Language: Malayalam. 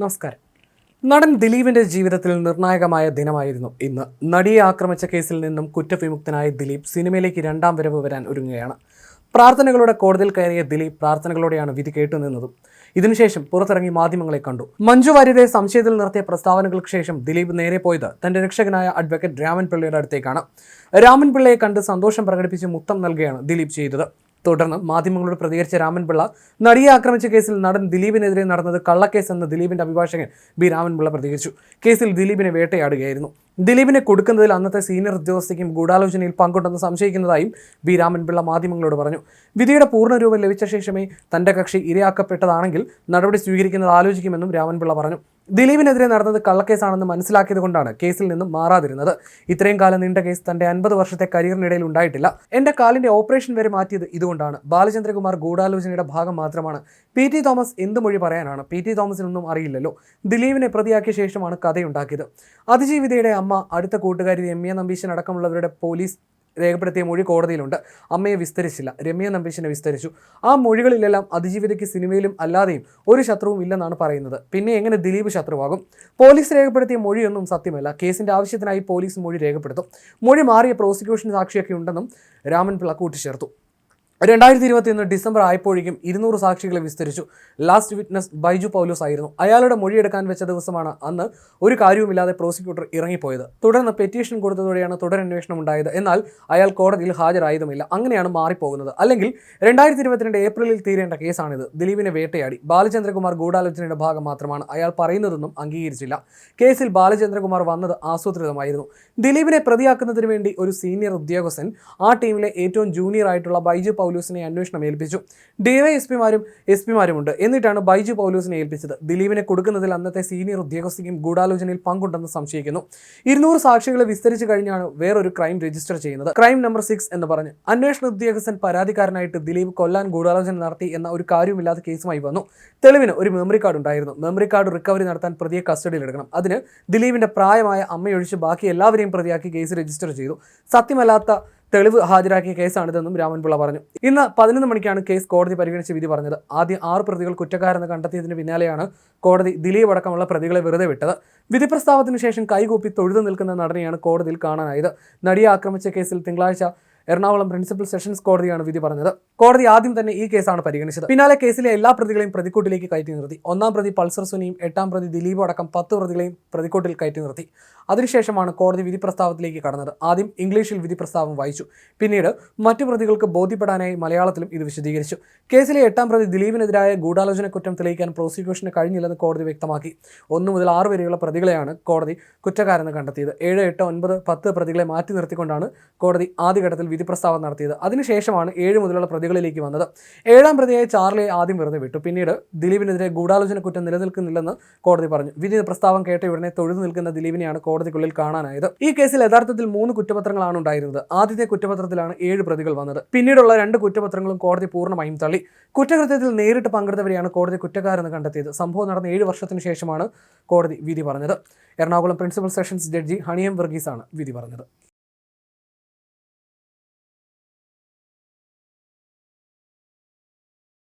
നമസ്കാരം. നടൻ ദിലീപിന്റെ ജീവിതത്തിൽ നിർണായകമായ ദിനമായിരുന്നു ഇന്ന്. നടിയെ ആക്രമിച്ച കേസിൽ നിന്നും കുറ്റവിമുക്തനായ ദിലീപ് സിനിമയിലേക്ക് രണ്ടാം വരവ് വരാൻ ഒരുങ്ങുകയാണ്. പ്രാർത്ഥനകളുടെ കോടതിയിൽ കയറിയ ദിലീപ് പ്രാർത്ഥനകളോടെയാണ് വിധി കേട്ടുനിന്നതും. ഇതിനുശേഷം പുറത്തിറങ്ങി മാധ്യമങ്ങളെ കണ്ടു. മഞ്ജു വാര്യരെ സംശയത്തിൽ നിർത്തിയ പ്രസ്താവനകൾക്ക് ശേഷം ദിലീപ് നേരെ പോയത് തന്റെ രക്ഷകനായ അഡ്വക്കേറ്റ് രാമൻ പിള്ളയുടെ അടുത്തേക്കാണ്. രാമൻ പിള്ളയെ കണ്ട് സന്തോഷം പ്രകടിപ്പിച്ച് മുത്തം നൽകുകയാണ് ദിലീപ് ചെയ്തത്. തുടർന്ന് മാധ്യമങ്ങളോട് പ്രതികരിച്ച രാമൻപിള്ള നടിയെ ആക്രമിച്ച കേസിൽ നടൻ ദിലീപിനെതിരെ നടന്നത് കള്ളക്കേസ് എന്ന് ദിലീപിന്റെ അഭിഭാഷകൻ ബി. രാമൻപിള്ള പ്രതികരിച്ചു കേസിൽ ദിലീപിനെ വേട്ടയാടുകയായിരുന്നു. ദിലീപിനെ കൊടുക്കുന്നതിൽ അന്നത്തെ സീനിയർ ഉദ്യോഗസ്ഥയ്ക്കും ഗൂഢാലോചനയിൽ പങ്കുണ്ടെന്ന് സംശയിക്കുന്നതായും ബി. രാമൻപിള്ള മാധ്യമങ്ങളോട് പറഞ്ഞു. വിധിയുടെ പൂർണരൂപം ലഭിച്ച ശേഷമേ തന്റെ കക്ഷി ഇരയാക്കപ്പെട്ടതാണെങ്കിൽ നടപടി സ്വീകരിക്കുന്നത് ആലോചിക്കുമെന്നും രാമൻപിള്ള പറഞ്ഞു. ദിലീപിനെതിരെ നടന്നത് കള്ളക്കേസാണെന്ന് മനസ്സിലാക്കിയത് കൊണ്ടാണ് കേസിൽ നിന്നും മാറാതിരുന്നത്. ഇത്രയും കാലം നീണ്ട കേസ് തന്റെ അൻപത് വർഷത്തെ കരിയറിനിടയിൽ ഉണ്ടായിട്ടില്ല. എന്റെ കാലിന്റെ ഓപ്പറേഷൻ വരെ മാറ്റിയത് ഇതുകൊണ്ടാണ്. ബാലചന്ദ്രകുമാർ ഗൂഢാലോചനയുടെ ഭാഗം മാത്രമാണ്. പി ടി തോമസ് എന്ത് മൊഴി പറയാനാണ്? പി ടി തോമസിനൊന്നും അറിയില്ലല്ലോ. ദിലീപിനെ പ്രതിയാക്കിയ ശേഷമാണ് കഥയുണ്ടാക്കിയത്. അതിജീവിതയുടെ അമ്മ അടുത്ത കൂട്ടുകാരി എ നമ്പീശൻ അടക്കമുള്ളവരുടെ പോലീസ് രേഖപ്പെടുത്തിയ മൊഴി കോടതിയിലുണ്ട്. അമ്മയെ വിസ്തരിച്ചില്ല. രമ്യ നമ്പീശനെ വിസ്തരിച്ചു. ആ മൊഴികളിലെല്ലാം അതിജീവിതയ്ക്ക് സിനിമയിലും അല്ലാതെയും ഒരു ശത്രുവും ഇല്ലെന്നാണ് പറയുന്നത്. പിന്നെ എങ്ങനെ ദിലീപ് ശത്രുവാകും? പോലീസ് രേഖപ്പെടുത്തിയ മൊഴിയൊന്നും സത്യമല്ല. കേസിന്റെ ആവശ്യത്തിനായി പോലീസ് മൊഴി രേഖപ്പെടുത്തും. മൊഴി മാറിയ പ്രോസിക്യൂഷൻ സാക്ഷിയൊക്കെ ഉണ്ടെന്നും രാമൻ രാമൻപിള്ള കൂട്ടിച്ചേർത്തു. രണ്ടായിരത്തി ഇരുപത്തിയൊന്ന് ഡിസംബർ ആയപ്പോഴേക്കും ഇരുന്നൂറ് സാക്ഷികളെ വിസ്തരിച്ചു. ലാസ്റ്റ് വിറ്റ്നസ് ബൈജു പൗലോസ് ആയിരുന്നു. അയാളുടെ മൊഴിയെടുക്കാൻ വെച്ച ദിവസമാണ് അന്ന് ഒരു കാര്യവുമില്ലാതെ പ്രോസിക്യൂട്ടർ ഇറങ്ങിപ്പോയത്. തുടർന്ന് പെറ്റീഷൻ കൊടുത്തതോടെയാണ് തുടരന്വേഷണം ഉണ്ടായത്. എന്നാൽ അയാൾ കോടതിയിൽ ഹാജരായതുമില്ല. അങ്ങനെയാണ് മാറിപ്പോകുന്നത്. അല്ലെങ്കിൽ രണ്ടായിരത്തി ഇരുപത്തിരണ്ട് ഏപ്രിലിൽ തീരേണ്ട കേസാണിത്. ദിലീപിനെ വേട്ടയാടി. ബാലചന്ദ്രകുമാർ ഗൂഢാലോചനയുടെ ഭാഗം മാത്രമാണ് അയാൾ പറയുന്നതൊന്നും അംഗീകരിച്ചില്ല. കേസിൽ ബാലചന്ദ്രകുമാർ വന്നത് ആസൂത്രിതമായിരുന്നു. ദിലീപിനെ പ്രതിയാക്കുന്നതിന് വേണ്ടി ഒരു സീനിയർ ഉദ്യോഗസ്ഥൻ ആ ടീമിലെ ഏറ്റവും ജൂനിയർ ആയിട്ടുള്ള ബൈജു പൗലൂസിനെ അന്വേഷണം ഏൽപ്പിച്ചു. ഡിവൈ എസ് പിമാരും എസ് പിമാരുമുണ്ട് എന്നിട്ടാണ് ബൈജു പൗലൂസിനെ ഏൽപ്പിച്ചത്. ദിലീപിനെ കൊടുക്കുന്നതിൽ അന്നത്തെ സീനിയർ ഉദ്യോഗസ്ഥയ്ക്കും ഗൂഢാലോചനയിൽ പങ്കുണ്ടെന്ന് സംശയിക്കുന്നു. ഇരുന്നൂറ് സാക്ഷികളെ വിസ്തരിച്ചു കഴിഞ്ഞാണ് വേറൊരു ക്രൈം രജിസ്റ്റർ ചെയ്യുന്നത്. ക്രൈം നമ്പർ സിക്സ് എന്ന് പറഞ്ഞ് അന്വേഷണ ഉദ്യോഗസ്ഥൻ പരാതിക്കാരനായിട്ട് ദിലീപ് കൊല്ലാൻ ഗൂഢാലോചന നടത്തി എന്ന ഒരു കാര്യമില്ലാത്ത കേസുമായി വന്നു. തെളിവിന് ഒരു മെമ്മറി കാർഡ് ഉണ്ടായിരുന്നു. മെമ്മറി കാർഡ് റിക്കവറി നടത്താൻ പ്രതിയെ കസ്റ്റഡിയിൽ എടുക്കണം. അതിന് ദിലീപിന്റെ പ്രായമായ അമ്മയൊഴിച്ച് ബാക്കി എല്ലാവരെയും പ്രതിയാക്കി കേസ് രജിസ്റ്റർ ചെയ്തു. സത്യമല്ലാത്ത തെളിവ് ഹാജരാക്കിയ കേസാണിതെന്നും രാമൻപിള്ള പറഞ്ഞു. ഇന്ന് പതിനൊന്ന് മണിക്കാണ് കേസ് കോടതി പരിഗണിച്ച് വിധി പറഞ്ഞത്. ആദ്യം ആറ് പ്രതികൾ കുറ്റക്കാരെന്ന് കണ്ടെത്തിയതിന് പിന്നാലെയാണ് കോടതി ദിലീപ് അടക്കമുള്ള പ്രതികളെ വെറുതെ വിട്ടത്. വിധി പ്രസ്താവത്തിന് ശേഷം കൈകൂപ്പി തൊഴുതു നിൽക്കുന്ന നടനെയാണ് കോടതിയിൽ കാണാനായത്. നടിയെ ആക്രമിച്ച കേസിൽ തിങ്കളാഴ്ച എറണാകുളം പ്രിൻസിപ്പൽ സെഷൻസ് കോടതിയാണ് വിധി പറഞ്ഞത്. കോടതി ആദ്യം തന്നെ ഈ കേസാണ് പരിഗണിച്ചത്. പിന്നാലെ കേസിലെ എല്ലാ പ്രതികളെയും പ്രതിക്കൂട്ടിലേക്ക് കയറ്റി നിർത്തി. ഒന്നാം പ്രതി പൾസർ സുനിയും എട്ടാം പ്രതി ദിലീപും അടക്കം പത്ത് പ്രതികളെയും പ്രതിക്കൂട്ടിൽ കയറ്റി നിർത്തി. അതിനുശേഷമാണ് കോടതി വിധി പ്രസ്താവത്തിലേക്ക് കടന്നത്. ആദ്യം ഇംഗ്ലീഷിൽ വിധി പ്രസ്താവം വായിച്ചു. പിന്നീട് മറ്റു പ്രതികൾക്ക് ബോധ്യപ്പെടാനായി മലയാളത്തിലും ഇത് വിശദീകരിച്ചു. കേസിലെ എട്ടാം പ്രതി ദിലീപിനെതിരായ ഗൂഢാലോചന കുറ്റം തെളിയിക്കാൻ പ്രോസിക്യൂഷന് കഴിഞ്ഞില്ലെന്ന് കോടതി വ്യക്തമാക്കി. ഒന്നു മുതൽ ആറ് വരെയുള്ള പ്രതികളെയാണ് കോടതി കുറ്റക്കാരെന്ന് കണ്ടെത്തിയത്. ഏഴ് എട്ട് ഒൻപത് പത്ത് പ്രതികളെ മാറ്റി നിർത്തിക്കൊണ്ടാണ് കോടതി ആദ്യഘട്ടത്തിൽ വിധി പ്രസ്താവം നടത്തിയത്. അതിനുശേഷമാണ് ഏഴ് മുതലുള്ള പ്രതികളിലേക്ക് വന്നത്. ഏഴാം പ്രതിയായ ചാർലിയെ ആദ്യം വെറുതെ വിട്ടു. പിന്നീട് ദിലീപിനെതിരെ ഗൂഢാലോചന കുറ്റം നിലനിൽക്കുന്നില്ലെന്ന് കോടതി പറഞ്ഞു. വിധി പ്രസ്താവം കേട്ട ഉടനെ തൊഴുതു നിൽക്കുന്ന ദിലീപിനെയാണ് കോടതിക്കുള്ളിൽ കാണാനായത്. ഈ കേസിൽ യഥാർത്ഥത്തിൽ മൂന്ന് കുറ്റപത്രങ്ങളാണ് ഉണ്ടായിരുന്നത്. ആദ്യത്തെ കുറ്റപത്രത്തിലാണ് ഏഴ് പ്രതികൾ വന്നത്. പിന്നീടുള്ള രണ്ട് കുറ്റപത്രങ്ങളും കോടതി പൂർണമായും തള്ളി. കുറ്റകൃത്യത്തിൽ നേരിട്ട് പങ്കെടുത്തവരെയാണ് കോടതി കുറ്റക്കാരെന്ന് കണ്ടെത്തിയത്. സംഭവം നടന്ന ഏഴ് വർഷത്തിന് ശേഷമാണ് കോടതി വിധി പറഞ്ഞത്. Ernakulam principal sessions judge Honey M വർഗീസാണ് വിധി പറഞ്ഞത്.